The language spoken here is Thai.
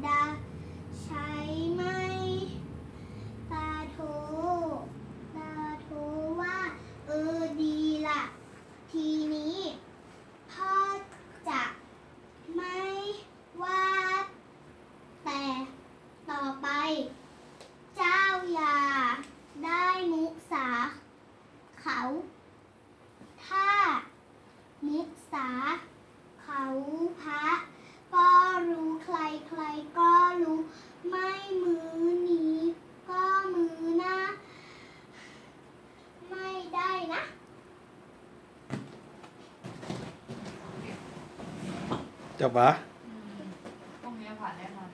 ได้ใช้ไหมตาโทตาโทว่า เออดีละ่ะ ทีนี้พ่อจะไม่ว่าแต่ต่อไป เจ้ายาได้มุสา เขา ถ้า มุสา จบปะตรงนี้ผ่านแน่นอน